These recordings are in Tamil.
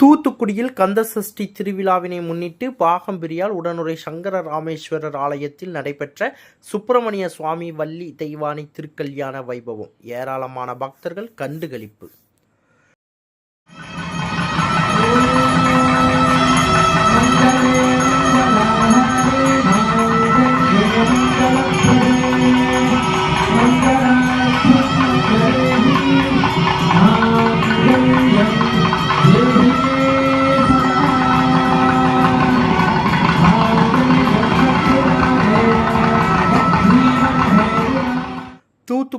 தூத்துக்குடியில் கந்தசஷ்டி திருவிழாவினை முன்னிட்டு பாகம்பிரியால் உடனுரை சங்கர ராமேஸ்வரர் ஆலயத்தில் நடைபெற்ற சுப்பிரமணிய சுவாமி வள்ளி தெய்வானை திருக்கல்யாண வைபவம். ஏராளமான பக்தர்கள் கண்டுகளிப்பு.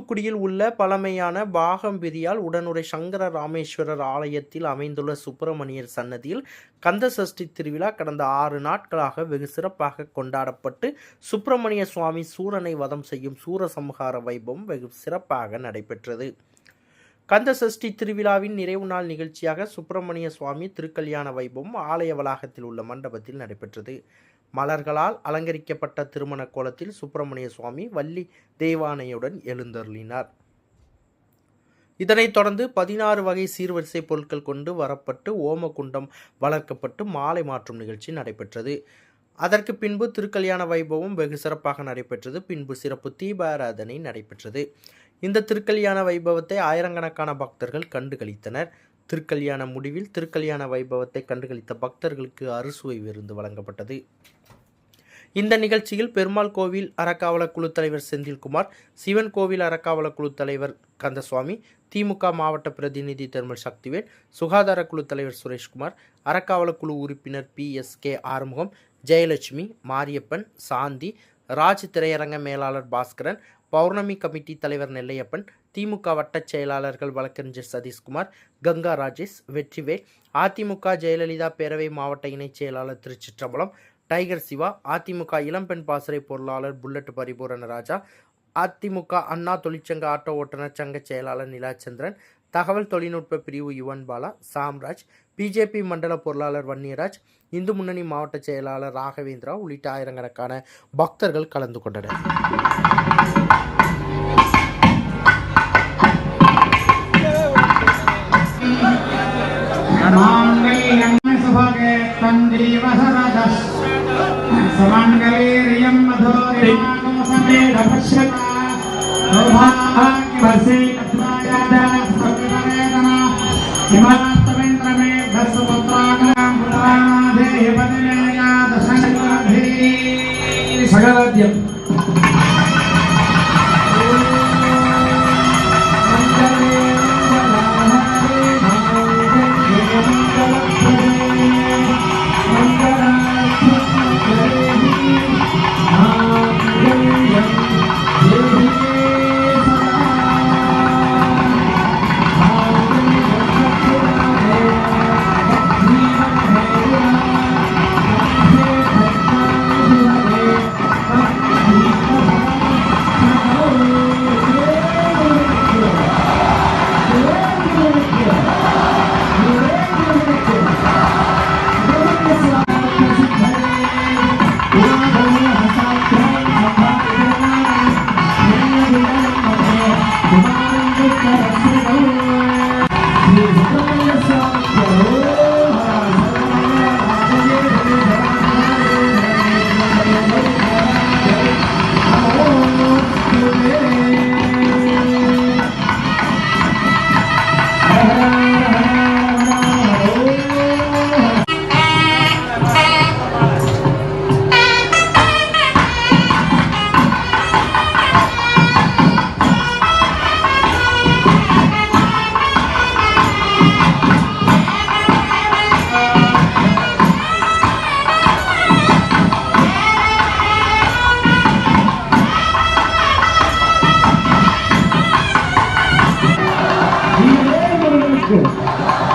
தூத்துக்குடியில் உள்ள பழமையான பாகம்பிரியால் உடனுரை சங்கர ராமேஸ்வரர் ஆலயத்தில் அமைந்துள்ள சுப்பிரமணியர் சன்னதியில் கந்த சஷ்டி திருவிழா கடந்த ஆறு நாட்களாக வெகு சிறப்பாக கொண்டாடப்பட்டு சுப்பிரமணிய சுவாமி சூரனை வதம் செய்யும் சூரசம்ஹார வைபவம் வெகு சிறப்பாக நடைபெற்றது. கந்த சஷ்டி திருவிழாவின் நிறைவு நாள் நிகழ்ச்சியாக சுப்பிரமணிய சுவாமி திருக்கல்யாண வைபவம் ஆலய வளாகத்தில் உள்ள மண்டபத்தில் நடைபெற்றது. மலர்களால் அலங்கரிக்கப்பட்ட திருமண கோலத்தில் சுப்பிரமணிய சுவாமி வள்ளி தெய்வானையுடன் எழுந்தருளினார். இதனைத் தொடர்ந்து பதினாறு வகை சீர்வரிசை பொருட்கள் கொண்டு வரப்பட்டு ஓமகுண்டம் வளர்க்கப்பட்டு மாலை மாற்றும் நிகழ்ச்சி நடைபெற்றது. அதற்கு பின்பு திருக்கல்யாண வைபவம் வெகு சிறப்பாக நடைபெற்றது. பின்பு சிறப்பு தீபாராதனை நடைபெற்றது. இந்த திருக்கல்யாண வைபவத்தை ஆயிரக்கணக்கான பக்தர்கள் கண்டுகளித்தனர் திருக்கல்யாண முடிவில் திருக்கல்யாண வைபவத்தை கண்டுகளித்த பக்தர்களுக்கு அறுசுவை விருந்து வழங்கப்பட்டது. இந்த நிகழ்ச்சியில் பெருமாள் கோவில் அறக்காவல குழு தலைவர் செந்தில்குமார் சிவன் கோவில் அறக்காவல குழு தலைவர் கந்தசுவாமி திமுக மாவட்ட பிரதிநிதி திருமல் சக்திவேல் சுகாதார குழு தலைவர் சுரேஷ்குமார் அறக்காவல குழு உறுப்பினர் P S K Arumugam Jayalakshmi Mariappan Shanthi Raj திரையரங்க மேலாளர் பாஸ்கரன் பௌர்ணமி கமிட்டி தலைவர் நெல்லையப்பன் திமுக வட்டச் செயலாளர்கள் வழக்கறிஞர் சதீஷ்குமார் கங்கா ராஜேஷ் வெற்றிவேல் அதிமுக ஜெயலலிதா பேரவை மாவட்ட இணைச் செயலாளர் திருச்சிற்றம்பலம் டைகர் சிவா அதிமுக இளம்பெண் பாசறை பொருளாளர் புல்லட் பரிபூரண ராஜா அதிமுக அண்ணா தொழிற்சங்க ஆட்டோ ஓட்டுநர் சங்க செயலாளர் நிலாச்சந்திரன் தகவல் தொழில்நுட்ப பிரிவு யுவன் பாலா சாம்ராஜ் பிஜேபி மண்டல பொருளாளர் வன்னியராஜ் இந்து முன்னணி மாவட்ட செயலாளர் ராகவேந்திரா உள்ளிட்ட ஆயிரக்கணக்கான பக்தர்கள் கலந்து கொண்டனர் सुभगे तन्त्रीव सरदः समण्गलीर्यं मधुरिमागमसमेधपश्यता सौभाग्यवसे कत्रायादानस्वविवेदना dia